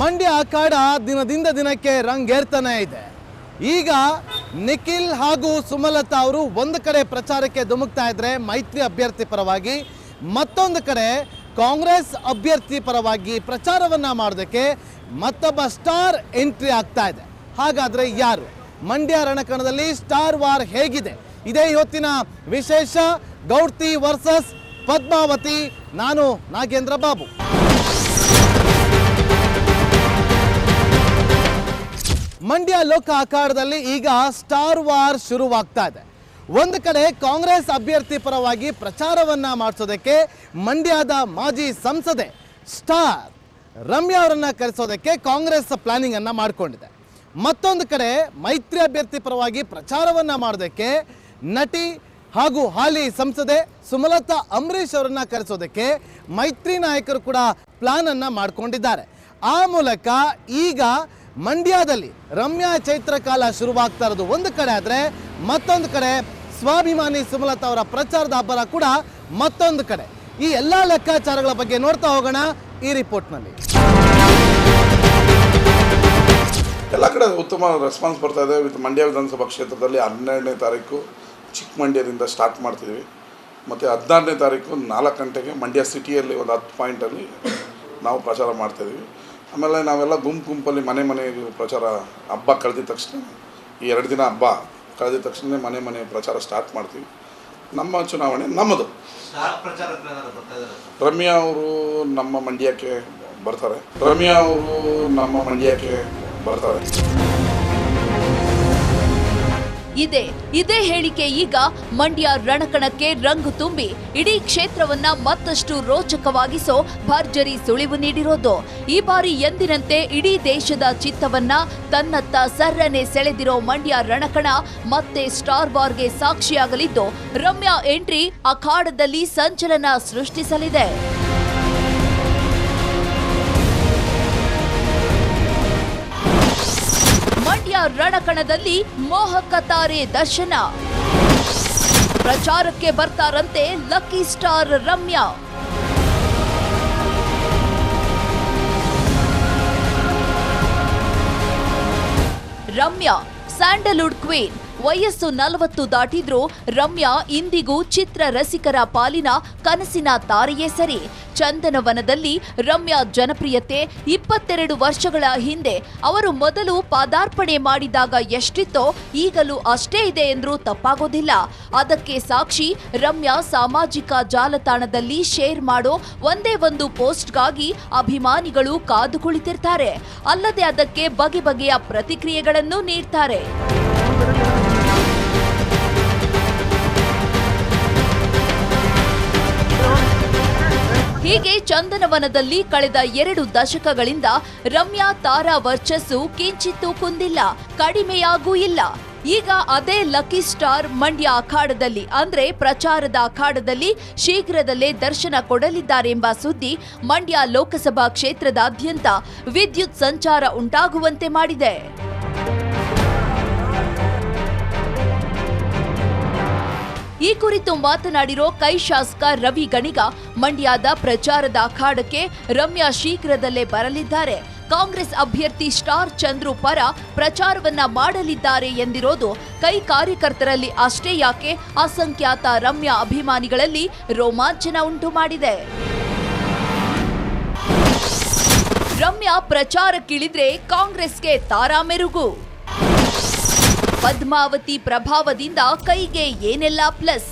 ಮಂಡ್ಯ ಅಖಾಡ ದಿನದಿಂದ ದಿನಕ್ಕೆ ರಂಗೇರ್ತಾನೆ ಇದೆ. ಈಗ ನಿಖಿಲ್ ಹಾಗೂ ಸುಮಲತಾ ಅವರು ಒಂದು ಕಡೆ ಪ್ರಚಾರಕ್ಕೆ ಧುಮುಕ್ತಾ ಇದ್ರೆ ಮೈತ್ರಿ ಅಭ್ಯರ್ಥಿ ಪರವಾಗಿ ಮತ್ತೊಂದು ಕಡೆ ಕಾಂಗ್ರೆಸ್ ಅಭ್ಯರ್ಥಿ ಪರವಾಗಿ ಪ್ರಚಾರವನ್ನ ಮಾಡೋದಕ್ಕೆ ಮತ್ತೊಬ್ಬ ಸ್ಟಾರ್ ಎಂಟ್ರಿ ಆಗ್ತಾ ಇದೆ. ಹಾಗಾದ್ರೆ ಯಾರು? ಮಂಡ್ಯ ರಣಕಣದಲ್ಲಿ ಸ್ಟಾರ್ ವಾರ್ ಹೇಗಿದೆ? ಇದೇ ಇವತ್ತಿನ ವಿಶೇಷ ಗೌಡ್ತಿ ವರ್ಸಸ್ ಪದ್ಮಾವತಿ, ನಾನು ನಾಗೇಂದ್ರ ಬಾಬು. ಮಂಡ್ಯ ಲೋಕ ಆಕಾರದಲ್ಲಿ ಈಗ ಸ್ಟಾರ್ ವಾರ್ ಶುರುವಾಗ್ತಾ ಇದೆ. ಒಂದು ಕಡೆ ಕಾಂಗ್ರೆಸ್ ಅಭ್ಯರ್ಥಿ ಪರವಾಗಿ ಪ್ರಚಾರವನ್ನ ಮಾಡಿಸೋದಕ್ಕೆ ಮಂಡ್ಯದ ಮಾಜಿ ಸಂಸದೆ ಸ್ಟಾರ್ ರಮ್ಯಾ ಅವರನ್ನ ಕರೆಸೋದಕ್ಕೆ ಕಾಂಗ್ರೆಸ್ ಪ್ಲಾನಿಂಗ್ ಅನ್ನ ಮಾಡಿಕೊಂಡಿದೆ. ಮತ್ತೊಂದು ಕಡೆ ಮೈತ್ರಿ ಅಭ್ಯರ್ಥಿ ಪರವಾಗಿ ಪ್ರಚಾರವನ್ನ ಮಾಡೋದಕ್ಕೆ ನಟಿ ಹಾಗೂ ಹಾಲಿ ಸಂಸದೆ ಸುಮಲತಾ ಅಂಬರೀಷ್ ಅವರನ್ನ ಕರೆಸೋದಕ್ಕೆ ಮೈತ್ರಿ ನಾಯಕರು ಕೂಡ ಪ್ಲಾನ್ ಅನ್ನ ಮಾಡ್ಕೊಂಡಿದ್ದಾರೆ. ಆ ಮೂಲಕ ಈಗ ಮಂಡ್ಯದಲ್ಲಿ ರಮ್ಯಾ ಚೈತ್ರ ಕಾಲ ಶುರುವಾಗ್ತಾ ಇರೋದು ಒಂದು ಕಡೆ ಆದರೆ ಮತ್ತೊಂದು ಕಡೆ ಸ್ವಾಭಿಮಾನಿ ಸುಮಲತಾ ಅವರ ಪ್ರಚಾರದ ಹಬ್ಬರ ಕೂಡ ಮತ್ತೊಂದು ಕಡೆ. ಈ ಎಲ್ಲ ಲೆಕ್ಕಾಚಾರಗಳ ಬಗ್ಗೆ ನೋಡ್ತಾ ಹೋಗೋಣ ಈ ರಿಪೋರ್ಟ್ನಲ್ಲಿ. ಎಲ್ಲ ಕಡೆ ಉತ್ತಮ ರೆಸ್ಪಾನ್ಸ್ ಬರ್ತಾ ಇದೆ. ವಿತ್ ಮಂಡ್ಯ ವಿಧಾನಸಭಾ ಕ್ಷೇತ್ರದಲ್ಲಿ ಹನ್ನೆರಡನೇ ತಾರೀಕು ಚಿಕ್ಕಮಂಡ್ಯದಿಂದ ಸ್ಟಾರ್ಟ್ ಮಾಡ್ತಿದ್ವಿ. ಮತ್ತು ಹದಿನಾರನೇ ತಾರೀಕು ನಾಲ್ಕು ಗಂಟೆಗೆ ಮಂಡ್ಯ ಸಿಟಿಯಲ್ಲಿ ಒಂದು ಹತ್ತು ಪಾಯಿಂಟಲ್ಲಿ ನಾವು ಪ್ರಚಾರ ಮಾಡ್ತಾಯಿದ್ದೀವಿ ಆಮೇಲೆ ನಾವೆಲ್ಲ ಗುಂಪು ಗುಂಪಲ್ಲಿ ಮನೆ ಮನೆಗೆ ಪ್ರಚಾರ ಹಬ್ಬ ಕಳೆದಿದ ತಕ್ಷಣ ಈ ಎರಡು ದಿನ ಹಬ್ಬ ಕಳೆದಿದ ತಕ್ಷಣ ಮನೆ ಮನೆ ಪ್ರಚಾರ ಸ್ಟಾರ್ಟ್ ಮಾಡ್ತೀವಿ. ನಮ್ಮ ಚುನಾವಣೆ ನಮ್ಮದು. ರಮ್ಯಾ ಅವರು ನಮ್ಮ ಮಂಡ್ಯಕ್ಕೆ ಬರ್ತಾರೆ. ರಮ್ಯಾ ಅವರು ನಮ್ಮ ಮಂಡ್ಯಕ್ಕೆ ಬರ್ತಾರೆ. ಇದೆ. ಇದೇ ಹೇಳಿಕೆ ಈಗ ಮಂಡ್ಯ ರಣಕಣಕ್ಕೆ ರಂಗು ತುಂಬಿ, ಇಡೀ ಕ್ಷೇತ್ರವನ್ನ ಮತ್ತಷ್ಟು ರೋಚಕವಾಗಿಸೋ ಭರ್ಜರಿ ಸುಳಿವು ನೀಡಿರೋದು. ಈ ಬಾರಿ ಎಂದಿನಂತೆ ಇಡೀ ದೇಶದ ಚಿತ್ತವನ್ನ ತನ್ನತ್ತ ಸರ್ರನೆ ಸೆಳೆದಿರೋ ಮಂಡ್ಯ ರಣಕಣ ಮತ್ತೆ ಸ್ಟಾರ್ ವಾರ್ಗೆ ಸಾಕ್ಷಿಯಾಗಲಿದ್ದು, ರಮ್ಯಾ ಎಂಟ್ರಿ ಅಖಾಡದಲ್ಲಿ ಸಂಚಲನ ಸೃಷ್ಟಿಸಲಿದೆ. ರಣಕಣದಲ್ಲಿ ಮೋಹಕ ತಾರೆ ದರ್ಶನ. ಪ್ರಚಾರಕ್ಕೆ ಬರ್ತಾರಂತೆ lucky star Ramya. Ramya Sandalwood queen. ವಯಸ್ಸು ನಲವತ್ತು ದಾಟಿದ್ರೂ ರಮ್ಯಾ ಇಂದಿಗೂ ಚಿತ್ರ ರಸಿಕರ ಪಾಲಿನ ಕನಸಿನ ತಾರೆಯೇ ಸರಿ. ಚಂದನವನದಲ್ಲಿ ರಮ್ಯಾ ಜನಪ್ರಿಯತೆ ಇಪ್ಪತ್ತೆರಡು ವರ್ಷಗಳ ಹಿಂದೆ ಅವರು ಮೊದಲು ಪಾದಾರ್ಪಣೆ ಮಾಡಿದಾಗ ಎಷ್ಟಿತ್ತೋ ಈಗಲೂ ಅಷ್ಟೇ ಇದೆ ಎಂದ್ರೂ ತಪ್ಪಾಗೋದಿಲ್ಲ. ಅದಕ್ಕೆ ಸಾಕ್ಷಿ ರಮ್ಯಾ ಸಾಮಾಜಿಕ ಜಾಲತಾಣದಲ್ಲಿ ಶೇರ್ ಮಾಡೋ ಒಂದೇ ಒಂದು ಪೋಸ್ಟ್ಗಾಗಿ ಅಭಿಮಾನಿಗಳು ಕಾದು ಕುಳಿತಿರ್ತಾರೆ ಅಲ್ಲದೆ ಅದಕ್ಕೆ ಬಗೆ ಬಗೆಯ ಪ್ರತಿಕ್ರಿಯೆಗಳನ್ನು ನೀಡ್ತಾರೆ. ಹೀಗೆ ಚಂದನವನದಲ್ಲಿ ಕಳೆದ ಎರಡು ದಶಕಗಳಿಂದ ರಮ್ಯಾ ತಾರಾ ವರ್ಚಸ್ಸು ಕಿಂಚಿತ್ತೂ ಕುಂದಿಲ್ಲ, ಕಡಿಮೆಯಾಗೂ ಇಲ್ಲ. ಈಗ ಅದೇ ಲಕ್ಕಿ ಸ್ಟಾರ್ ಮಂಡ್ಯ ಅಖಾಡದಲ್ಲಿ, ಅಂದ್ರೆ ಪ್ರಚಾರದ ಅಖಾಡದಲ್ಲಿ ಶೀಘ್ರದಲ್ಲೇ ದರ್ಶನ ಕೊಡಲಿದ್ದಾರೆಂಬ ಸುದ್ದಿ ಮಂಡ್ಯ ಲೋಕಸಭಾ ಕ್ಷೇತ್ರದಾದ್ಯಂತ ವಿದ್ಯುತ್ ಸಂಚಾರ ಉಂಟಾಗುವಂತೆ ಮಾಡಿದೆ. ಈ ಕುರಿತು ಮಾತನಾಡಿರೋ ಕೈ ಶಾಸಕ ರವಿ ಗಣಿಗ ಮಂಡ್ಯದ ಪ್ರಚಾರದ ಅಖಾಡಕ್ಕೆ ರಮ್ಯಾ ಶೀಘ್ರದಲ್ಲೇ ಬರಲಿದ್ದಾರೆ. ಕಾಂಗ್ರೆಸ್ ಅಭ್ಯರ್ಥಿ ಸ್ಟಾರ್ ಚಂದ್ರು ಪರ ಪ್ರಚಾರವನ್ನ ಮಾಡಲಿದ್ದಾರೆ ಎಂದಿರೋದು ಕೈ ಕಾರ್ಯಕರ್ತರಲ್ಲಿ ಅಷ್ಟೇ ಯಾಕೆ? ಅಸಂಖ್ಯಾತ ರಮ್ಯಾ ಅಭಿಮಾನಿಗಳಲ್ಲಿ ರೋಮಾಂಚನ ಉಂಟು ಮಾಡಿದೆ. ರಮ್ಯಾ ಪ್ರಚಾರಕ್ಕಿಳಿದ್ರೆ ಕಾಂಗ್ರೆಸ್ಗೆ ತಾರಾ ಮೆರುಗು. ಪದ್ಮಾವತಿ ಪ್ರಭಾವದಿಂದ ಕೈಗೆ ಏನೆಲ್ಲ ಪ್ಲಸ್?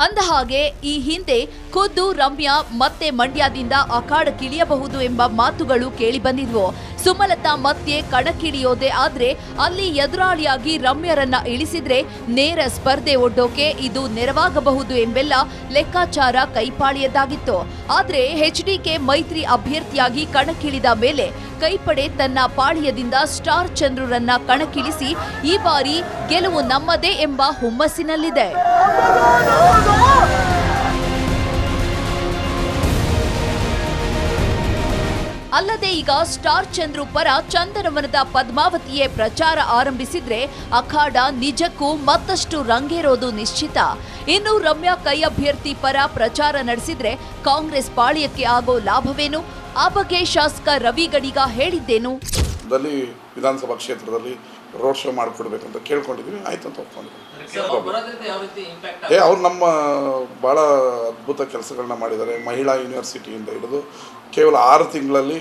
ಅಂದಹಾಗೆ ಈ ಹಿಂದೆ ಖುದ್ದು ರಮ್ಯಾ ಮತ್ತೆ ಮಂಡ್ಯದಿಂದ ಅಖಾಡಕ್ಕಿಳಿಯಬಹುದು ಎಂಬ ಮಾತುಗಳು ಕೇಳಿಬಂದಿದ್ವು. ಸುಮಲತಾ ಮತ್ತೆ ಕಣಕ್ಕಿಳಿಯೋದೆ ಆದ್ರೆ ಅಲ್ಲಿ ಎದುರಾಳಿಯಾಗಿ ರಮ್ಯರನ್ನ ಇಳಿಸಿದ್ರೆ ನೇರ ಸ್ಪರ್ಧೆ ಒಡ್ಡೋಕೆ ಇದು ನೆರವಾಗಬಹುದು ಎಂಬೆಲ್ಲ ಲೆಕ್ಕಾಚಾರ ಕೈಪಾಳಿಯದಾಗಿತ್ತು ಆದ್ರೆ ಎಚ್ಡಿಕೆ ಮೈತ್ರಿ ಅಭ್ಯರ್ಥಿಯಾಗಿ ಕಣಕ್ಕಿಳಿದ ಮೇಲೆ ಕೈಪಡೆ ತನ್ನ ಪಾಳಿಯದಿಂದ ಸ್ಟಾರ್ ಚಂದ್ರರನ್ನ ಕಣಕ್ಕಿಳಿಸಿ ಈ ಬಾರಿ ಗೆಲುವು ನಮ್ಮದೇ ಎಂಬ ಹುಮ್ಮಸ್ಸಿನಲ್ಲಿದೆ. ಅಲ್ಲದೆ ಈಗ ಸ್ಟಾರ್ ಚಂದ್ರು ಪರ ಚಂದನವನದ ಪದ್ಮಾವತಿಯೇ ಪ್ರಚಾರ ಆರಂಭಿಸಿದ್ರೆ ಅಖಾಡ ನಿಜಕ್ಕೂ ಮತ್ತಷ್ಟು ರಂಗೇರೋದು ನಿಶ್ಚಿತ. ಇನ್ನು ರಮ್ಯಾ ಕೈ ಅಭ್ಯರ್ಥಿ ಪರ ಪ್ರಚಾರ ನಡೆಸಿದ್ರೆ ಕಾಂಗ್ರೆಸ್ ಪಾಳ್ಯಕ್ಕೆ ಆಗೋ ಲಾಭವೇನು? ಆ ಬಗ್ಗೆ ಶಾಸಕ ರವಿ ಗಡಿಗ ಹೇಳಿದ್ದೇನು ವಿಧಾನಸಭಾ ಕ್ಷೇತ್ರದಲ್ಲಿ ರೋಡ್ ಶೋ ಮಾಡಿಕೊಡ್ಬೇಕು ಅಂತ ಕೇಳ್ಕೊಂಡಿದ್ವಿ. ಆಯ್ತು ಅಂತ ಒಪ್ಕೊಂಡಿದ್ವಿ. ಏ ಅವ್ರು ನಮ್ಮ ಭಾಳ ಅದ್ಭುತ ಕೆಲಸಗಳನ್ನ ಮಾಡಿದ್ದಾರೆ. ಮಹಿಳಾ ಯೂನಿವರ್ಸಿಟಿಯಿಂದ ಹಿಡಿದು ಕೇವಲ ಆರು ತಿಂಗಳಲ್ಲಿ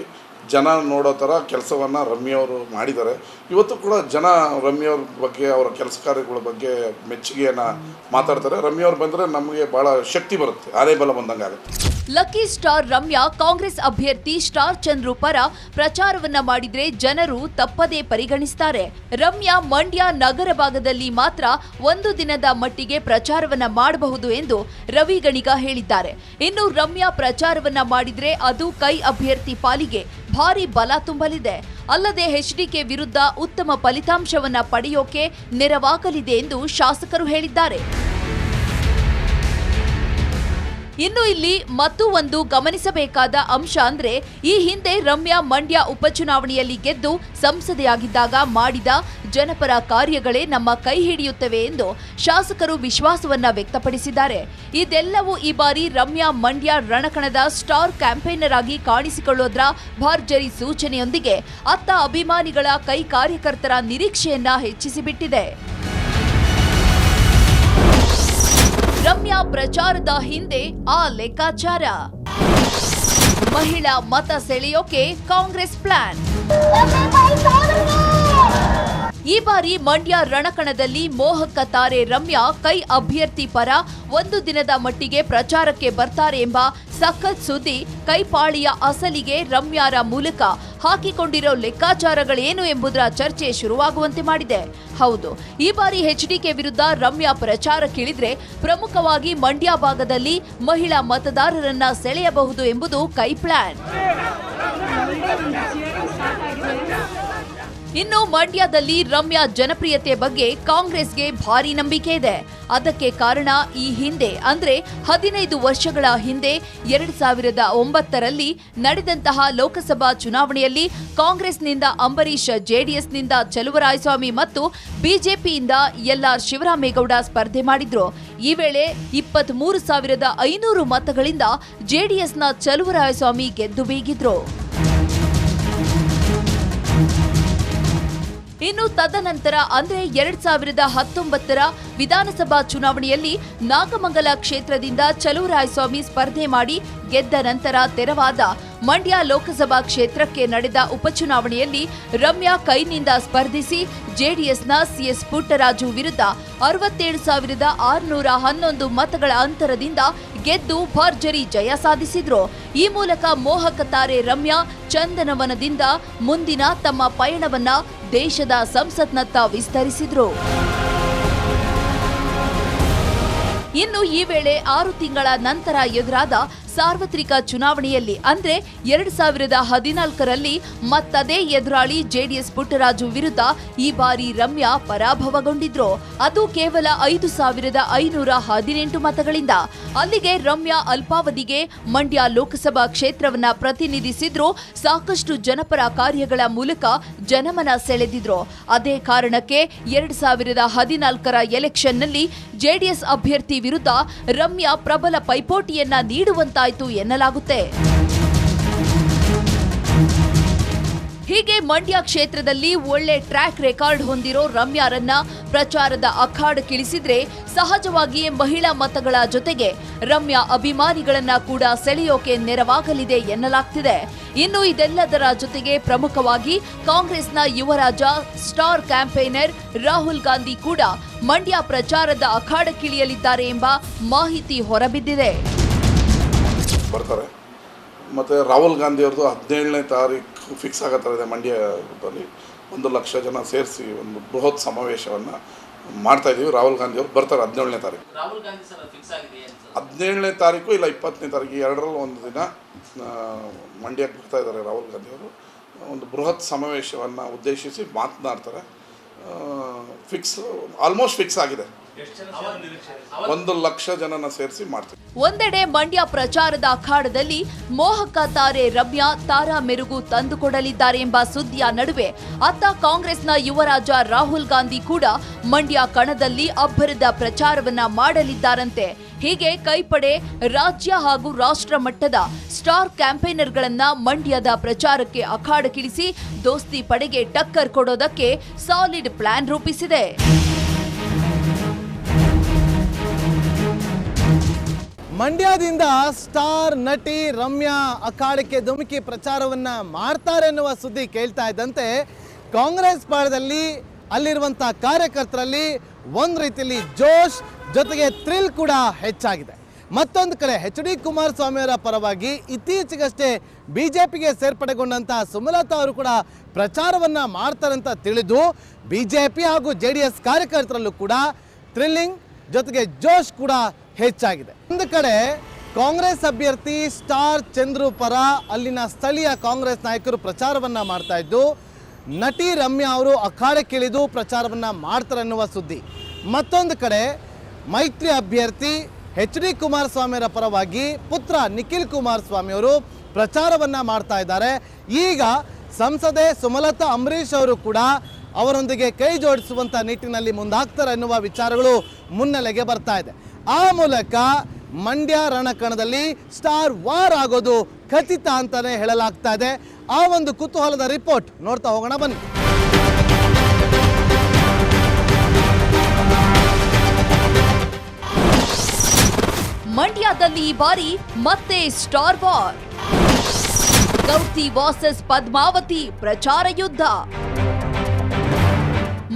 ಜನ ನೋಡೋ ಥರ ಕೆಲಸವನ್ನು ರಮ್ಯವರು ಮಾಡಿದ್ದಾರೆ. ಇವತ್ತು ಕೂಡ ಜನ ರಮ್ಯವ್ರ ಬಗ್ಗೆ, ಅವರ ಕೆಲಸ ಕಾರ್ಯಗಳ ಬಗ್ಗೆ ಮೆಚ್ಚುಗೆಯನ್ನು ಮಾತಾಡ್ತಾರೆ. ರಮ್ಯವ್ರು ಬಂದರೆ ನಮಗೆ ಭಾಳ ಶಕ್ತಿ ಬರುತ್ತೆ. ಆನೆ ಬಲ ಬಂದಂಗೆ ಆಗುತ್ತೆ. ಲಕ್ಕಿ ಸ್ಟಾರ್ ರಮ್ಯಾ ಕಾಂಗ್ರೆಸ್ ಅಭ್ಯರ್ಥಿ ಸ್ಟಾರ್ ಚಂದ್ರು ಪರ ಪ್ರಚಾರವನ್ನ ಮಾಡಿದ್ರೆ ಜನರು ತಪ್ಪದೇ ಪರಿಗಣಿಸ್ತಾರೆ. ರಮ್ಯಾ ಮಂಡ್ಯ ನಗರ ಭಾಗದಲ್ಲಿ ಮಾತ್ರ ಒಂದು ದಿನದ ಮಟ್ಟಿಗೆ ಪ್ರಚಾರವನ್ನ ಮಾಡಬಹುದು ಎಂದು ರವಿ ಗಣಿಗ ಹೇಳಿದ್ದಾರೆ. ಇನ್ನು ರಮ್ಯಾ ಪ್ರಚಾರವನ್ನ ಮಾಡಿದ್ರೆ ಅದು ಕೈ ಅಭ್ಯರ್ಥಿ ಪಾಲಿಗೆ. ಭಾರಿ ಬಲ ತುಂಬಲಿದೆ. ಅಲ್ಲದೆ ಎಚ್ಡಿಕೆ ವಿರುದ್ಧ ಉತ್ತಮ ಫಲಿತಾಂಶವನ್ನ ಪಡೆಯೋಕೆ ನೆರವಾಗಲಿದೆ ಎಂದು ಶಾಸಕರು ಹೇಳಿದ್ದಾರೆ. ಇನ್ನು ಇಲ್ಲಿ ಮತ್ತೂ ಒಂದು ಗಮನಿಸಬೇಕಾದ ಅಂಶ ಅಂದ್ರೆ ಈ ಹಿಂದೆ ರಮ್ಯಾ ಮಂಡ್ಯ ಉಪಚುನಾವಣೆಯಲ್ಲಿ ಗೆದ್ದು ಸಂಸದೆಯಾಗಿದ್ದಾಗ ಮಾಡಿದ ಜನಪರ ಕಾರ್ಯಗಳೇ ನಮ್ಮ ಕೈ ಹಿಡಿಯುತ್ತವೆ ಎಂದು ಶಾಸಕರು ವಿಶ್ವಾಸವನ್ನ ವ್ಯಕ್ತಪಡಿಸಿದ್ದಾರೆ. ಇದೆಲ್ಲವೂ ಈ ಬಾರಿ ರಮ್ಯಾ ಮಂಡ್ಯ ರಣಕಣದ ಸ್ಟಾರ್ ಕ್ಯಾಂಪೇನರ್ ಆಗಿ ಕಾಣಿಸಿಕೊಳ್ಳೋದ್ರ ಭರ್ಜರಿ ಸೂಚನೆಯೊಂದಿಗೆ ಅತ್ತ ಅಭಿಮಾನಿಗಳ ಕೈ ಕಾರ್ಯಕರ್ತರ ನಿರೀಕ್ಷೆಯನ್ನ ಹೆಚ್ಚಿಸಿಬಿಟ್ಟಿದೆ. ಪ್ರಚಾರದ ಹಿಂದೆ ಆ ಲೆಕ್ಕಾಚಾರ. ಮಹಿಳಾ ಮತ ಸೆಳೆಯೋಕೆ ಕಾಂಗ್ರೆಸ್ ಪ್ಲಾನ್. ಈ ಬಾರಿ ಮಂಡ್ಯ ರಣಕಣದಲ್ಲಿ ಮೋಹಕ ತಾರೆ ರಮ್ಯಾ ಕೈ ಅಭ್ಯರ್ಥಿ ಪರ ಒಂದು ದಿನದ ಮಟ್ಟಿಗೆ ಪ್ರಚಾರಕ್ಕೆ ಬರ್ತಾರೆ ಎಂಬ ಸಖತ್ ಸುದ್ದಿ ಕೈಪಾಳಿಯ ಅಸಲಿಗೆ ರಮ್ಯಾರ ಮೂಲಕ. ಹಾಕಿಕೊಂಡಿರೋ ಲೆಕ್ಕಾಚಾರಗಳೇನು ಎಂಬುದರ ಚರ್ಚೆ ಶುರುವಾಗುವಂತೆ ಮಾಡಿದೆ. ಹೌದು, ಈ ಬಾರಿ ಎಚ್ಡಿಕೆ ವಿರುದ್ಧ ರಮ್ಯಾ ಪ್ರಚಾರಕ್ಕಿಳಿದ್ರೆ ಪ್ರಮುಖವಾಗಿ ಮಂಡ್ಯ ಭಾಗದಲ್ಲಿ ಮಹಿಳಾ ಮತದಾರರನ್ನ ಸೆಳೆಯಬಹುದು ಎಂಬುದು ಕೈ ಪ್ಲಾನ್. ಇನ್ನು ಮಂಡ್ಯದಲ್ಲಿ ರಮ್ಯಾ ಜನಪ್ರಿಯತೆ ಬಗ್ಗೆ ಕಾಂಗ್ರೆಸ್ಗೆ ಭಾರಿ ನಂಬಿಕೆ ಇದೆ. ಅದಕ್ಕೆ ಕಾರಣ ಈ ಹಿಂದೆ, ಅಂದ್ರೆ ಹದಿನೈದು ವರ್ಷಗಳ ಹಿಂದೆ ಎರಡ್ ಸಾವಿರದ ಒಂಬತ್ತರಲ್ಲಿ ನಡೆದಂತಹ ಲೋಕಸಭಾ ಚುನಾವಣೆಯಲ್ಲಿ ಕಾಂಗ್ರೆಸ್ನಿಂದ ಅಂಬರೀಶ್ ಜೆಡಿಎಸ್ನಿಂದ ಚಲುವರಾಯಸ್ವಾಮಿ ಮತ್ತು ಬಿಜೆಪಿಯಿಂದ ಎಲ್ಲ ಶಿವರಾಮೇಗೌಡ ಸ್ಪರ್ಧೆ ಮಾಡಿದ್ರು. ಈ ವೇಳೆ ಇಪ್ಪತ್ತ್ ಮೂರು ಸಾವಿರದ ಐನೂರು ಮತಗಳಿಂದ ಜೆಡಿಎಸ್ನ ಚಲುವರಾಯಸ್ವಾಮಿ ಗೆದ್ದು ಬೀಗಿದ್ರು. ಇನ್ನು ತದನಂತರ ಅಂದ್ರೆ ಎರಡ್ ಸಾವಿರದ ಹತ್ತೊಂಬತ್ತರ ವಿಧಾನಸಭಾ ಚುನಾವಣೆಯಲ್ಲಿ ನಾಗಮಂಗಲ ಕ್ಷೇತ್ರದಿಂದ ಚಲುವರಾಯಸ್ವಾಮಿ ಸ್ಪರ್ಧೆ ಮಾಡಿ ಗೆದ್ದ ನಂತರ ತೆರವಾದ ಮಂಡ್ಯ ಲೋಕಸಭಾ ಕ್ಷೇತ್ರಕ್ಕೆ ನಡೆದ ಉಪಚುನಾವಣೆಯಲ್ಲಿ ರಮ್ಯಾ ಕೈನಿಂದ ಸ್ಪರ್ಧಿಸಿ ಜೆಡಿಎಸ್ನ ಸಿಎಸ್ ಪುಟ್ಟರಾಜು ವಿರುದ್ಧ ಅರವತ್ತೇಳು ಸಾವಿರದ ಆರುನೂರ ಹನ್ನೊಂದು ಮತಗಳ ಅಂತರದಿಂದ ಗೆದ್ದು ಭರ್ಜರಿ ಜಯ ಸಾಧಿಸಿದ್ರು. ಈ ಮೂಲಕ ಮೋಹಕ ತಾರೆ ರಮ್ಯಾ ಚಂದನವನದಿಂದ ಮುಂದಿನ ತಮ್ಮ ಪಯಣವನ್ನ ದೇಶದ ಸಂಸತ್ನತ್ತ ವಿಸ್ತರಿಸಿದ್ರು. ಇನ್ನು ಈ ವೇಳೆ ಆರು ತಿಂಗಳ ನಂತರ ಎದುರಾದ ಸಾರ್ವತ್ರಿಕ ಚುನಾವಣೆಯಲ್ಲಿ ಅಂದ್ರೆ ಎರಡ್ ಸಾವಿರದ ಹದಿನಾಲ್ಕರಲ್ಲಿ ಮತ್ತದೇ ಎದುರಾಳಿ ಜೆಡಿಎಸ್ ಪುಟ್ಟರಾಜು ವಿರುದ್ಧ ಈ ಬಾರಿ ರಮ್ಯಾ ಪರಾಭವಗೊಂಡಿದ್ರು. ಅದು ಕೇವಲ ಐದು ಸಾವಿರದ ಐನೂರ ಹದಿನೆಂಟು ಮತಗಳಿಂದ. ಅಲ್ಲಿಗೆ ರಮ್ಯಾ ಅಲ್ಪಾವಧಿಗೆ ಮಂಡ್ಯ ಲೋಕಸಭಾ ಕ್ಷೇತ್ರವನ್ನ ಪ್ರತಿನಿಧಿಸಿದ್ರು. ಸಾಕಷ್ಟು ಜನಪರ ಕಾರ್ಯಗಳ ಮೂಲಕ ಜನಮನ ಸೆಳೆದಿದ್ರು. ಅದೇ ಕಾರಣಕ್ಕೆ ಎರಡ್ ಸಾವಿರದ ಹದಿನಾಲ್ಕರ ಎಲೆಕ್ಷನ್ನಲ್ಲಿ ಜೆಡಿಎಸ್ ಅಭ್ಯರ್ಥಿ ವಿರುದ್ಧ ರಮ್ಯಾ ಪ್ರಬಲ ಪೈಪೋಟಿಯನ್ನ ನೀಡುವಂತಾಯ್ತು ಎನ್ನಲಾಗುತ್ತೆ. ಹೀಗೆ ಮಂಡ್ಯ ಕ್ಷೇತ್ರದಲ್ಲಿ ಒಳ್ಳೆ ಟ್ರ್ಯಾಕ್ ರೆಕಾರ್ಡ್ ಹೊಂದಿರೋ ರಮ್ಯಾರನ್ನ ಪ್ರಚಾರದ ಅಖಾಡಕ್ಕಿಳಿಸಿದ್ರೆ ಸಹಜವಾಗಿಯೇ ಮಹಿಳಾ ಮತಗಳ ಜೊತೆಗೆ ರಮ್ಯಾ ಅಭಿಮಾನಿಗಳನ್ನ ಕೂಡ ಸೆಳೆಯೋಕೆ ನೆರವಾಗಲಿದೆ ಎನ್ನಲಾಗ್ತಿದೆ. ಇನ್ನು ಇದೆಲ್ಲದರ ಜೊತೆಗೆ ಪ್ರಮುಖವಾಗಿ ಕಾಂಗ್ರೆಸ್ನ ಯುವರಾಜ ಸ್ಟಾರ್ ಕ್ಯಾಂಪೇನರ್ ರಾಹುಲ್ ಗಾಂಧಿ ಕೂಡ ಮಂಡ್ಯ ಪ್ರಚಾರದ ಅಖಾಡಕ್ಕಿಳಿಯಲಿದ್ದಾರೆ ಎಂಬ ಮಾಹಿತಿ ಹೊರಬಿದ್ದಿದೆ. ಬರ್ತಾರೆ. ಮತ್ತು ರಾಹುಲ್ ಗಾಂಧಿ ಅವ್ರದ್ದು ಹದಿನೇಳನೇ ತಾರೀಕು ಫಿಕ್ಸ್ ಆಗತ್ತರ ಇದೆ ಮಂಡ್ಯದಲ್ಲಿ ಒಂದು ಲಕ್ಷ ಜನ ಸೇರಿಸಿ ಒಂದು ಬೃಹತ್ ಸಮಾವೇಶವನ್ನು ಮಾಡ್ತಾ ಇದ್ದೀವಿ ರಾಹುಲ್ ಗಾಂಧಿ ಅವರು ಬರ್ತಾರೆ ಹದಿನೇಳನೇ ತಾರೀಕು ಹದಿನೇಳನೇ ತಾರೀಕು ಇಲ್ಲ ಇಪ್ಪತ್ತನೇ ತಾರೀಕು ಎರಡರಲ್ಲಿ ಒಂದು ದಿನ ಮಂಡ್ಯಕ್ಕೆ ಬರ್ತಾ ಇದ್ದಾರೆ ರಾಹುಲ್ ಗಾಂಧಿ ಅವರು ಒಂದು ಬೃಹತ್ ಸಮಾವೇಶವನ್ನು ಉದ್ದೇಶಿಸಿ ಮಾತನಾಡ್ತಾರೆ. ಫಿಕ್ಸ್ ಆಲ್ಮೋಸ್ಟ್ ಫಿಕ್ಸ್ ಆಗಿದೆ. ಒಂದು ಲಕ್ಷ ಜನನ ಸೇರಿಸಿ ಮಾಡ್ತೀವಿ. ಒಂದೆಡೆ ಮಂಡ್ಯ ಪ್ರಚಾರದ ಅಖಾಡದಲ್ಲಿ ಮೋಹಕ ತಾರೆ ರಮ್ಯಾ ತಾರಾ ಮೆರುಗು ತಂದುಕೊಡಲಿದ್ದಾರೆ ಎಂಬ ಸುದ್ದಿಯ ನಡುವೆ ಅತ್ತ ಕಾಂಗ್ರೆಸ್ನ ಯುವರಾಜ ರಾಹುಲ್ ಗಾಂಧಿ ಕೂಡ ಮಂಡ್ಯ ಕಣದಲ್ಲಿ ಅಬ್ಬರದ ಪ್ರಚಾರವನ್ನ ಮಾಡಲಿದ್ದಾರಂತೆ. ಹೀಗೆ ಕೈಪಡೆ ರಾಜ್ಯ ಹಾಗೂ ರಾಷ್ಟ್ರ ಮಟ್ಟದ ಸ್ಟಾರ್ ಕ್ಯಾಂಪೇನರ್ಗಳನ್ನ ಮಂಡ್ಯದ ಪ್ರಚಾರಕ್ಕೆ ಅಖಾಡಕ್ಕಿಳಿಸಿ ದೋಸ್ತಿ ಪಡೆಗೆ ಟಕ್ಕರ್ ಕೊಡೋದಕ್ಕೆ ಸಾಲಿಡ್ ಪ್ಲಾನ್ ರೂಪಿಸಿದೆ. ಮಂಡ್ಯದಿಂದ ಸ್ಟಾರ್ ನಟಿ ರಮ್ಯಾ ಅಖಾಡಕ್ಕೆ ಧುಮುಕಿ ಪ್ರಚಾರವನ್ನ ಮಾಡ್ತಾರೆ ಎನ್ನುವ ಸುದ್ದಿ ಕೇಳ್ತಾ ಇದ್ದಂತೆ ಕಾಂಗ್ರೆಸ್ ಪಾಳದಲ್ಲಿ ಅಲ್ಲಿರುವಂಥ ಕಾರ್ಯಕರ್ತರಲ್ಲಿ ಒಂದು ರೀತಿಯಲ್ಲಿ ಜೋಶ್ ಜೊತೆಗೆ ಥ್ರಿಲ್ ಕೂಡ ಹೆಚ್ಚಾಗಿದೆ. ಮತ್ತೊಂದು ಕಡೆ ಎಚ್ ಡಿ ಕುಮಾರಸ್ವಾಮಿಯವರ ಪರವಾಗಿ ಇತ್ತೀಚೆಗಷ್ಟೇ ಬಿ ಜೆ ಪಿಗೆ ಸುಮಲತಾ ಅವರು ಕೂಡ ಪ್ರಚಾರವನ್ನ ಮಾಡ್ತಾರಂತ ತಿಳಿದು ಬಿ ಜೆ ಪಿ ಹಾಗೂ ಜೆ ಡಿ ಎಸ್ ಕಾರ್ಯಕರ್ತರಲ್ಲೂ ಕೂಡ ಥ್ರಿಲ್ಲಿಂಗ್ ಜೊತೆಗೆ ಜೋಶ್ ಕೂಡ ಹೆಚ್ಚಾಗಿದೆ. ಒಂದು ಕಡೆ ಕಾಂಗ್ರೆಸ್ ಅಭ್ಯರ್ಥಿ ಸ್ಟಾರ್ ಚಂದ್ರು ಪರ ಅಲ್ಲಿನ ಸ್ಥಳೀಯ ಕಾಂಗ್ರೆಸ್ ನಾಯಕರು ಪ್ರಚಾರವನ್ನ ಮಾಡ್ತಾ ಇದ್ದು, ನಟಿ ರಮ್ಯಾ ಅವರು ಅಖಾಡಕ್ಕಿಳಿದು ಪ್ರಚಾರವನ್ನ ಮಾಡ್ತಾರೆ ಅನ್ನುವ ಸುದ್ದಿ. ಮತ್ತೊಂದು ಕಡೆ ಮೈತ್ರಿ ಅಭ್ಯರ್ಥಿ ಎಚ್ ಡಿ ಕುಮಾರಸ್ವಾಮಿಯವರ ಪರವಾಗಿ ಪುತ್ರ ನಿಖಿಲ್ ಕುಮಾರಸ್ವಾಮಿ ಅವರು ಪ್ರಚಾರವನ್ನ ಮಾಡ್ತಾ ಇದ್ದಾರೆ. ಈಗ ಸಂಸದೆ ಸುಮಲತಾ ಅಂಬರೀಷ್ ಅವರು ಕೂಡ ಅವರೊಂದಿಗೆ ಕೈ ಜೋಡಿಸುವಂತ ನಿಟ್ಟಿನಲ್ಲಿ ಮುಂದಾಗ್ತಾರೆ ಎನ್ನುವ ವಿಚಾರಗಳು ಮುನ್ನೆಲೆಗೆ ಬರ್ತಾ ಇದೆ. ಆ ಮೂಲಕ ಮಂಡ್ಯ ರಣಕಣದಲ್ಲಿ ಸ್ಟಾರ್ ವಾರ್ ಆಗೋದು ಖಚಿತ ಅಂತಾನೆ ಹೇಳಲಾಗ್ತಾ ಇದೆ. ಆ ಒಂದು ಕುತೂಹಲದ ರಿಪೋರ್ಟ್ ನೋಡ್ತಾ ಹೋಗೋಣ, ಬನ್ನಿ. ಮಂಡ್ಯದಲ್ಲಿ ಈ ಬಾರಿ ಮತ್ತೆ ಸ್ಟಾರ್ ವಾರ್. ಗೌತಿ ವಾಸಸ್ ಪದ್ಮಾವತಿ ಪ್ರಚಾರ ಯುದ್ಧ.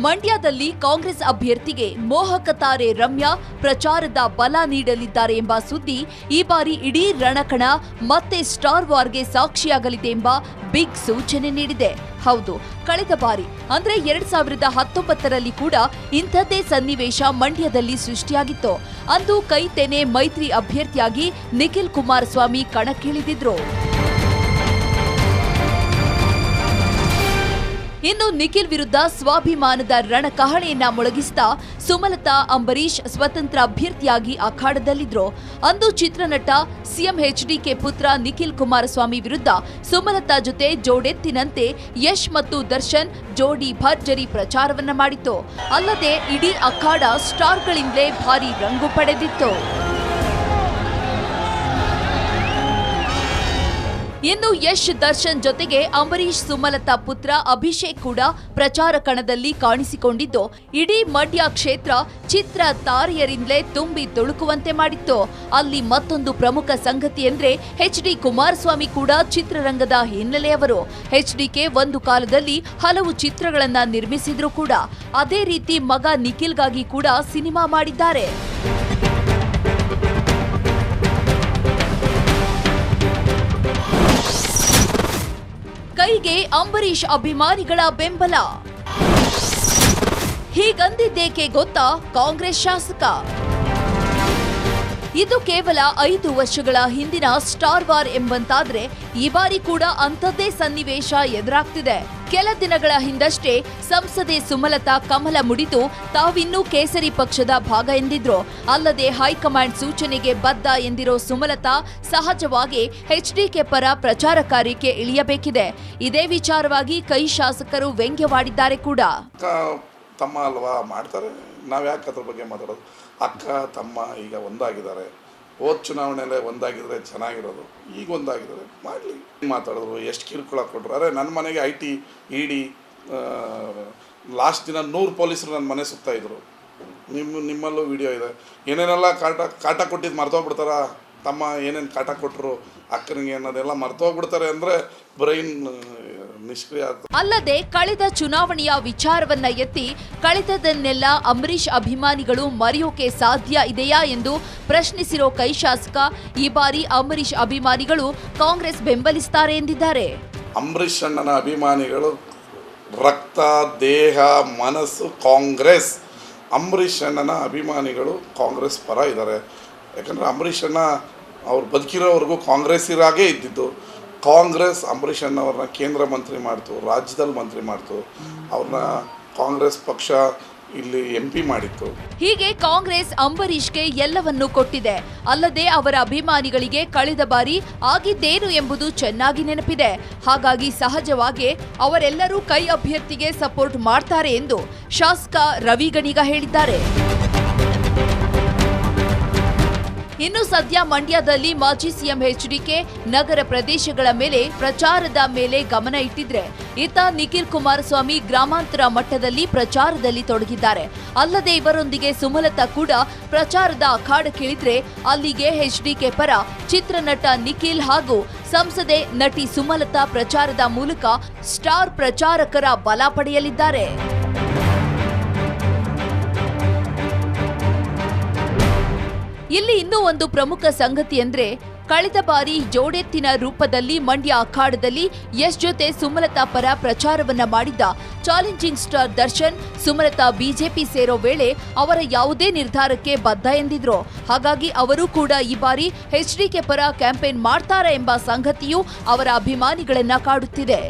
ಮಂಡ್ಯದಲ್ಲಿ ಕಾಂಗ್ರೆಸ್ ಅಭ್ಯರ್ಥಿಗೆ ಮೋಹಕ ತಾರೆ ರಮ್ಯಾ ಪ್ರಚಾರದ ಬಲ ನೀಡಲಿದ್ದಾರೆ ಎಂಬ ಸುದ್ದಿ ಈ ಬಾರಿ ಇಡೀ ರಣಕಣ ಮತ್ತೆ ಸ್ಟಾರ್ ವಾರ್ಗೆ ಸಾಕ್ಷಿಯಾಗಲಿದೆ ಎಂಬ ಬಿಗ್ ಸೂಚನೆ ನೀಡಿದೆ. ಹೌದು, ಕಳೆದ ಬಾರಿ, ಅಂದ್ರೆ ಎರಡ್ ಸಾವಿರದ ಹತ್ತೊಂಬತ್ತರಲ್ಲಿ ಕೂಡ ಇಂಥದ್ದೇ ಸನ್ನಿವೇಶ ಮಂಡ್ಯದಲ್ಲಿ ಸೃಷ್ಟಿಯಾಗಿತ್ತು. ಅಂದು ಕೈತೆನೆ ಮೈತ್ರಿ ಅಭ್ಯರ್ಥಿಯಾಗಿ ನಿಖಿಲ್ ಕುಮಾರಸ್ವಾಮಿ ಕಣಕ್ಕಿಳಿದಿದ್ರು. ಇನ್ನು ನಿಖಿಲ್ ವಿರುದ್ಧ ಸ್ವಾಭಿಮಾನದ ರಣಕಹಳೆಯನ್ನ ಮೊಳಗಿಸ್ತಾ ಸುಮಲತಾ ಅಂಬರೀಶ್ ಸ್ವತಂತ್ರ ಅಭ್ಯರ್ಥಿಯಾಗಿ ಅಖಾಡದಲ್ಲಿದ್ರು. ಅಂದು ಚಿತ್ರನಟ ಸಿಎಂ ಎಚ್ಡಿಕೆ ಪುತ್ರ ನಿಖಿಲ್ ಕುಮಾರಸ್ವಾಮಿ ವಿರುದ್ಧ ಸುಮಲತಾ ಜೊತೆ ಜೋಡೆತ್ತಿನಂತೆ ಯಶ್ ಮತ್ತು ದರ್ಶನ್ ಜೋಡಿ ಭರ್ಜರಿ ಪ್ರಚಾರವನ್ನ ಮಾಡಿತ್ತು. ಅಲ್ಲದೆ ಇಡೀ ಅಖಾಡ ಸ್ಟಾರ್ಗಳಿಂದಲೇ ಭಾರಿ ರಂಗು ಪಡೆದಿತ್ತು. ಇನ್ನು ಯಶ್ ದರ್ಶನ್ ಜೊತೆಗೆ ಅಂಬರೀಶ್ ಸುಮಲತಾ ಪುತ್ರ ಅಭಿಷೇಕ್ ಕೂಡ ಪ್ರಚಾರ ಕಣದಲ್ಲಿ ಕಾಣಿಸಿಕೊಂಡಿದ್ದು, ಇಡೀ ಮಂಡ್ಯ ಕ್ಷೇತ್ರ ಚಿತ್ರ ತಾರೆಯರಿಂದಲೇ ತುಂಬಿ ತುಳುಕುವಂತೆ ಮಾಡಿತ್ತು. ಅಲ್ಲಿ ಮತ್ತೊಂದು ಪ್ರಮುಖ ಸಂಗತಿ ಎಂದ್ರೆ ಎಚ್ ಡಿ ಕುಮಾರಸ್ವಾಮಿ ಕೂಡ ಚಿತ್ರರಂಗದ ಹಿನ್ನೆಲೆಯವರು ಎಚ್ ಡಿಕೆ ಒಂದು ಕಾಲದಲ್ಲಿ ಹಲವು ಚಿತ್ರಗಳನ್ನ ನಿರ್ಮಿಸಿದ್ರು ಕೂಡ. ಅದೇ ರೀತಿ ಮಗ ನಿಖಿಲ್ಗಾಗಿ ಕೂಡ ಸಿನಿಮಾ ಮಾಡಿದ್ದಾರೆ. ಕೈಗೆ ಅಂಬರೀಷ್ ಅಭಿಮಾನಿಗಳ ಬೆಂಬಲ. ಹೀಗಂದಿದ್ದೇಕೆ ಗೊತ್ತಾ ಕಾಂಗ್ರೆಸ್ ಶಾಸಕ? ಇದು ಕೇವಲ ಐದು ವರ್ಷಗಳ ಹಿಂದಿನ ಸ್ಟಾರ್ ವಾರ್ ಎಂಬಂತಾದ್ರೆ ಈ ಬಾರಿ ಕೂಡ ಅಂಥದ್ದೇ ಸನ್ನಿವೇಶ ಎದುರಾಗ್ತಿದೆ. ಕೆಲ ದಿನಗಳ ಹಿಂದಷ್ಟೇ ಸಂಸದೆ ಸುಮಲತಾ ಕಮಲ ಮುಡಿದು ತಾವಿನ್ನೂ ಕೇಸರಿ ಪಕ್ಷದ ಭಾಗ ಎಂದಿದ್ರು. ಅಲ್ಲದೆ ಹೈಕಮಾಂಡ್ ಸೂಚನೆಗೆ ಬದ್ಧ ಎಂದಿರೋ ಸುಮಲತಾ ಸಹಜವಾಗಿ ಎಚ್ಡಿಕೆ ಪರ ಪ್ರಚಾರ ಕಾರ್ಯಕ್ಕೆ ಇಳಿಯಬೇಕಿದೆ. ಇದೇ ವಿಚಾರವಾಗಿ ಕೈ ಶಾಸಕರು ವ್ಯಂಗ್ಯವಾಡಿದ್ದಾರೆ ಕೂಡ. ತಮ್ಮ ಅಲ್ವಾ ಮಾಡ್ತಾರೆ? ನಾವು ಯಾಕೆ ಅದ್ರ ಬಗ್ಗೆ ಮಾತಾಡೋದು? ಅಕ್ಕ, ತಮ್ಮ ಈಗ ಒಂದಾಗಿದ್ದಾರೆ. ಹೋದ ಚುನಾವಣೆಯಲ್ಲೇ ಒಂದಾಗಿದ್ರೆ ಚೆನ್ನಾಗಿರೋದು. ಈಗ ಒಂದಾಗಿದ್ದಾರೆ. ಮಾಡಲಿ. ಮಾತಾಡಿದ್ರು, ಎಷ್ಟು ಕಿರುಕುಳ ಕೊಟ್ಟರು ಅರೆ ನನ್ನ ಮನೆಗೆ I T, E D last ದಿನ ನೂರು ಪೊಲೀಸರು ನನ್ನ ಮನೆ ಸುತ್ತಾ ಇದ್ರು. ನಿಮ್ಮ ನಿಮ್ಮಲ್ಲೂ ವಿಡಿಯೋ ಇದೆ. ಏನೇನೆಲ್ಲ ಕಾಟ ಕಾಟ ಕೊಟ್ಟಿದ್ದು ಮರ್ತೋಗ್ಬಿಡ್ತಾರ? ತಮ್ಮ ಏನೇನು ಕಾಟ ಕೊಟ್ಟರು ಅಕ್ಕನಿಗೆ ಅನ್ನೋದೆಲ್ಲ ಮರ್ತೋಗ್ಬಿಡ್ತಾರೆ ಅಂದರೆ, ಬ್ರೈನ್ ನಿಷ್ಕ್ರಿಯ ಅಲ್ಲದೆ ಕಳೆದ ಚುನಾವಣೆಯ ವಿಚಾರವನ್ನ ಎತ್ತಿ ಕಳೆದದನ್ನೆಲ್ಲ ಅಂಬರೀಷ್ ಅಭಿಮಾನಿಗಳು ಮರೆಯೋಕೆ ಸಾಧ್ಯ ಇದೆಯಾ ಎಂದು ಪ್ರಶ್ನಿಸಿರೋ ಕೈ ಶಾಸಕ ಈ ಬಾರಿ ಅಂಬರೀಷ್ ಅಭಿಮಾನಿಗಳು ಕಾಂಗ್ರೆಸ್ ಬೆಂಬಲಿಸ್ತಾರೆ ಎಂದಿದ್ದಾರೆ. ಅಂಬರೀಷ್ ಅಣ್ಣನ ಅಭಿಮಾನಿಗಳು ರಕ್ತ ದೇಹ ಮನಸ್ಸು ಕಾಂಗ್ರೆಸ್ ಅಂಬರೀಷ್ ಅಣ್ಣನ ಅಭಿಮಾನಿಗಳು ಕಾಂಗ್ರೆಸ್ ಪರ ಇದ್ದಾರೆ. ಯಾಕಂದರೆ ಅಂಬರೀಷ್ ಅಣ್ಣ ಅವ್ರು ಬದುಕಿರೋವರೆಗೂ ಕಾಂಗ್ರೆಸ್ಸಿರಾಗೇ ಇದ್ದಿದ್ದು. ಕಾಂಗ್ರೆಸ್ ಅಂಬರೀಷ್ ಅಣ್ಣವ್ರನ್ನ ಕೇಂದ್ರ ಮಂತ್ರಿ ಮಾಡ್ತು, ರಾಜ್ಯದಲ್ಲಿ ಮಂತ್ರಿ ಮಾಡ್ತು. ಅವ್ರನ್ನ ಕಾಂಗ್ರೆಸ್ ಪಕ್ಷ ಇಲ್ಲಿ ಎಂ ಪಿ ಮಾಡಿತ್ತು. ಹೀಗೆ ಕಾಂಗ್ರೆಸ್ ಅಂಬರೀಷ್ಗೆ ಎಲ್ಲವನ್ನೂ ಕೊಟ್ಟಿದೆ. ಅಲ್ಲದೆ ಅವರ ಅಭಿಮಾನಿಗಳಿಗೆ ಕಳೆದ ಬಾರಿ ಆಗಿದ್ದೇನು ಎಂಬುದು ಚೆನ್ನಾಗಿ ನೆನಪಿದೆ. ಹಾಗಾಗಿ ಸಹಜವಾಗಿ ಅವರೆಲ್ಲರೂ ಕೈ ಅಭ್ಯರ್ಥಿಗೆ ಸಪೋರ್ಟ್ ಮಾಡ್ತಾರೆ ಎಂದು ಶಾಸಕ ರವಿ ಗಣಿಗ ಹೇಳಿದ್ದಾರೆ. ಇನ್ನು ಸದ್ಯ ಮಂಡ್ಯದಲ್ಲಿ ಮಾಜಿ ಸಿಎಂ ಎಚ್ಡಿಕೆ ನಗರ ಪ್ರದೇಶಗಳ ಮೇಲೆ ಪ್ರಚಾರದ ಮೇಲೆ ಗಮನ ಇಟ್ಟಿದ್ರೆ ಇತ್ತ ನಿಖಿಲ್ ಕುಮಾರಸ್ವಾಮಿ ಗ್ರಾಮಾಂತರ ಮಟ್ಟದಲ್ಲಿ ಪ್ರಚಾರದಲ್ಲಿ ತೊಡಗಿದ್ದಾರೆ. ಅಲ್ಲದೆ ಇವರೊಂದಿಗೆ ಸುಮಲತಾ ಕೂಡ ಪ್ರಚಾರದ ಅಖಾಡಕ್ಕಿಳಿದ್ರೆ ಅಲ್ಲಿಗೆ ಎಚ್ಡಿಕೆ ಪರ ಚಿತ್ರನಟ ನಿಖಿಲ್ ಹಾಗೂ ಸಂಸದೆ ನಟಿ ಸುಮಲತಾ ಪ್ರಚಾರದ ಮೂಲಕ ಸ್ಟಾರ್ ಪ್ರಚಾರಕರ ಬಲ ಪಡೆಯಲಿದ್ದಾರೆ. ಇಲ್ಲಿ ಇನ್ನೂ ಒಂದು ಪ್ರಮುಖ ಸಂಗತಿ ಅಂದ್ರೆ ಕಳೆದ ಬಾರಿ ಜೋಡೆತ್ತಿನ ರೂಪದಲ್ಲಿ ಮಂಡ್ಯ ಅಖಾಡದಲ್ಲಿ ಯಶ್ ಜೊತೆ ಸುಮಲತಾ ಪರ ಪ್ರಚಾರವನ್ನ ಮಾಡಿದ್ದ challenging star Darshan, Sumalatha BJP ಸೇರೋ ವೇಳೆ ಅವರ ಯಾವುದೇ ನಿರ್ಧಾರಕ್ಕೆ ಬದ್ಧ ಎಂದಿದ್ರು. ಹಾಗಾಗಿ ಅವರು ಕೂಡ ಈ ಬಾರಿ ಎಚ್ಡಿಕೆ ಪರ ಕ್ಯಾಂಪೇನ್ ಮಾಡ್ತಾರೆ ಎಂಬ ಸಂಗತಿಯು ಅವರ ಅಭಿಮಾನಿಗಳನ್ನ ಕಾಡುತ್ತಿದೆ.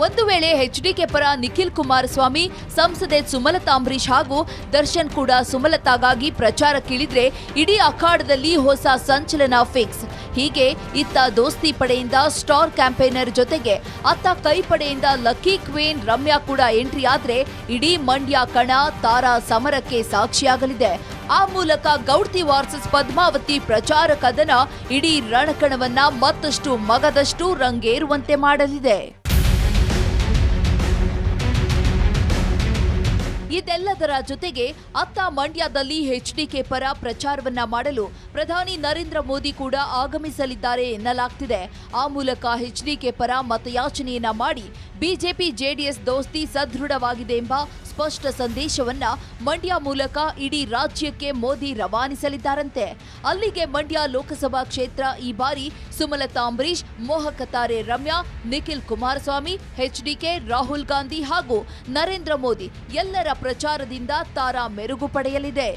ಒಂದು ವೇಳೆ ಎಚ್ಡಿಕೆ ಪರ ನಿಖಿಲ್ ಕುಮಾರಸ್ವಾಮಿ, ಸಂಸದೆ ಸುಮಲತಾ ಅಂಬರೀಶ್ ಹಾಗೂ ದರ್ಶನ್ ಕೂಡ ಸುಮಲತಾಗಾಗಿ ಪ್ರಚಾರಕ್ಕಿಳಿದ್ರೆ ಇಡೀ ಅಖಾಡದಲ್ಲಿ ಹೊಸ ಸಂಚಲನ ಫಿಕ್ಸ್. ಹೀಗೆ ಇತ್ತ ದೋಸ್ತಿ ಪಡೆಯಿಂದ ಸ್ಟಾರ್ ಕ್ಯಾಂಪೇನರ್ ಜೊತೆಗೆ, ಅತ್ತ ಕೈ ಪಡೆಯಿಂದ ಲಕ್ಕಿ ಕ್ವೀನ್ ರಮ್ಯಾ ಕೂಡ ಎಂಟ್ರಿ ಆದ್ರೆ ಇಡೀ ಮಂಡ್ಯ ಕಣ ತಾರಾ ಸಮರಕ್ಕೆ ಸಾಕ್ಷಿಯಾಗಲಿದೆ. ಆ ಮೂಲಕ ಗೌಡ್ತಿ ವಾರ್ಸಸ್ ಪದ್ಮಾವತಿ ಪ್ರಚಾರ ಕದನ ಇಡೀ ರಣಕಣವನ್ನ ಮತ್ತಷ್ಟು ಮಗದಷ್ಟು ರಂಗೇರುವಂತೆ ಮಾಡಲಿದೆ. ಇದೆಲ್ಲದರ ಜೊತೆಗೆ ಅತ್ತ ಮಂಡ್ಯದಲ್ಲಿ ಎಚ್ಡಿಕೆ ಪರ ಪ್ರಚಾರವನ್ನ ಮಾಡಲು ಪ್ರಧಾನಿ ನರೇಂದ್ರ ಮೋದಿ ಕೂಡ ಆಗಮಿಸಲಿದ್ದಾರೆ ಎನ್ನಲಾಗ್ತಿದೆ. ಆ ಮೂಲಕ ಎಚ್ಡಿಕೆ ಪರ ಮತಯಾಚನೆಯನ್ನ ಮಾಡಿ ಬಿಜೆಪಿ, ಜೆಡಿಎಸ್ ದೋಸ್ತಿ ಸದೃಢವಾಗಿದೆ ಎಂಬ ಸ್ಪಷ್ಟ ಸಂದೇಶವನ್ನ ಮಂಡ್ಯ ಮೂಲಕ ಇಡೀ ರಾಜ್ಯಕ್ಕೆ ಮೋದಿ ರವಾನಿಸಲಿದ್ದಾರಂತೆ. ಅಲ್ಲಿಗೆ ಮಂಡ್ಯ ಲೋಕಸಭಾ ಕ್ಷೇತ್ರ ಈ ಬಾರಿ ಸುಮಲತಾ ಅಂಬರೀಶ್ ಮೋಹಕ ತಾರೆ ರಮ್ಯಾ, ನಿಖಿಲ್ ಕುಮಾರಸ್ವಾಮಿ ಎಚ್ಡಿಕೆ ರಾಹುಲ್ ಗಾಂಧಿ ಹಾಗೂ ನರೇಂದ್ರ ಮೋದಿ ಎಲ್ಲರ ಪ್ರಚಾರದಿಂದ ತಾರಾ ಮೆರುಗು ಪಡೆಯಲಿದೆ.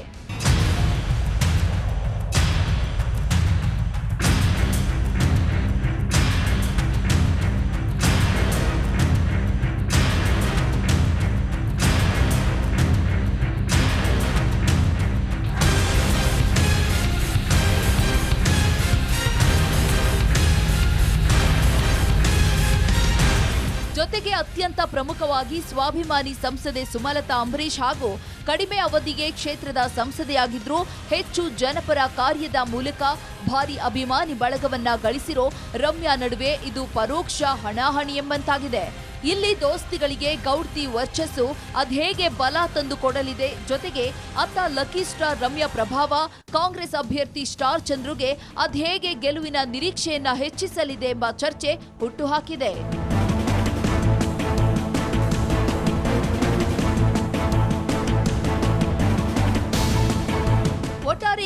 ಪ್ರಮುಖವಾಗಿ ಸ್ವಾಭಿಮಾನಿ ಸಂಸದೆ ಸುಮಲತಾ ಅಂಬರೀಶ್ ಹಾಗೂ ಕಡಿಮೆ ಅವಧಿಗೆ ಕ್ಷೇತ್ರದ ಸಂಸದೆಯಾಗಿದ್ರು ಹೆಚ್ಚು ಜನಪರ ಕಾರ್ಯದ ಮೂಲಕ ಭಾರಿ ಅಭಿಮಾನಿ ಬಳಗವನ್ನ ಗಳಿಸಿರೋ ರಮ್ಯಾ ನಡುವೆ ಇದು ಪರೋಕ್ಷ ಹಣಾಹಣಿ ಎಂಬಂತಾಗಿದೆ. ಇಲ್ಲಿ ದೋಸ್ತಿಗಳಿಗೆ ಗೌಡ್ತಿ ವರ್ಚಸ್ಸು ಅದ್ಹೇಗೆ ಬಲ ತಂದು ಕೊಡಲಿದೆ ಜೊತೆಗೆ ಅತ್ತ ಲಕ್ಕಿ ಸ್ಟಾರ್ ರಮ್ಯಾ ಪ್ರಭಾವ, ಕಾಂಗ್ರೆಸ್ ಅಭ್ಯರ್ಥಿ ಸ್ಟಾರ್ ಚಂದ್ರುಗೆ ಅದ್ಹೇಗೆ ಗೆಲುವಿನ ನಿರೀಕ್ಷೆಯನ್ನ ಹೆಚ್ಚಿಸಲಿದೆ ಎಂಬ ಚರ್ಚೆ ಹುಟ್ಟುಹಾಕಿದೆ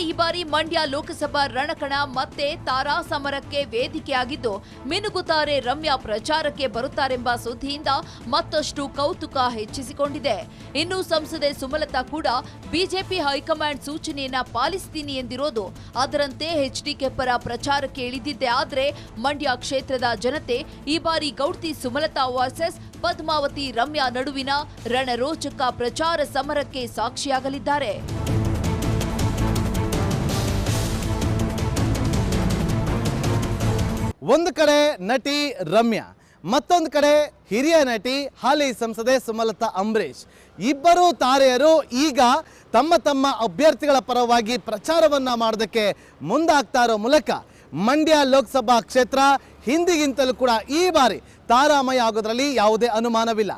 ಈ ಬಾರಿ ಮಂಡ್ಯ ಲೋಕಸಭಾ ರಣಕಣ ಮತ್ತೆ ತಾರಾ ಸಮರಕ್ಕೆ ವೇದಿಕೆಯಾಗಿದ್ದು ಮಿನುಗುತ್ತಾರೆ ರಮ್ಯಾ ಪ್ರಚಾರಕ್ಕೆ ಬರುತ್ತಾರೆಂಬ ಸುದ್ದಿಯಿಂದ ಮತ್ತಷ್ಟು ಕೌತುಕ ಹೆಚ್ಚಿಸಿಕೊಂಡಿದೆ. ಇನ್ನು ಸಂಸದೆ ಸುಮಲತಾ ಕೂಡ ಬಿಜೆಪಿ ಹೈಕಮಾಂಡ್ ಸೂಚನೆಯನ್ನ ಪಾಲಿಸ್ತೀನಿ ಎಂದಿರೋದು, ಅದರಂತೆ ಎಚ್ಡಿಕೆ ಪರ ಪ್ರಚಾರಕ್ಕೆ ಇಳಿದಿದ್ದೆ ಆದರೆ ಮಂಡ್ಯ ಕ್ಷೇತ್ರದ ಜನತೆ ಈ ಬಾರಿ ಗೌಡ್ತಿ ಸುಮಲತಾ ವರ್ಸಸ್ ಪದ್ಮಾವತಿ ರಮ್ಯಾ ನಡುವಿನ ರಣರೋಚಕ ಪ್ರಚಾರ ಸಮರಕ್ಕೆ ಸಾಕ್ಷಿಯಾಗಲಿದ್ದಾರೆ. ಒಂದು ಕಡೆ ನಟಿ ರಮ್ಯಾ, ಮತ್ತೊಂದು ಕಡೆ ಹಿರಿಯ ನಟಿ ಹಾಲಿ ಸಂಸದೆ ಸುಮಲತಾ ಅಂಬರೀಶ್ ಇಬ್ಬರು ತಾರೆಯರು ಈಗ ತಮ್ಮ ತಮ್ಮ ಅಭ್ಯರ್ಥಿಗಳ ಪರವಾಗಿ ಪ್ರಚಾರವನ್ನ ಮಾಡೋದಕ್ಕೆ ಮುಂದಾಗ್ತಾ ಇರೋ ಮೂಲಕ ಮಂಡ್ಯ ಲೋಕಸಭಾ ಕ್ಷೇತ್ರ ಹಿಂದಿಗಿಂತಲೂ ಕೂಡ ಈ ಬಾರಿ ತಾರಾಮಯ ಆಗೋದ್ರಲ್ಲಿ ಯಾವುದೇ ಅನುಮಾನವಿಲ್ಲ.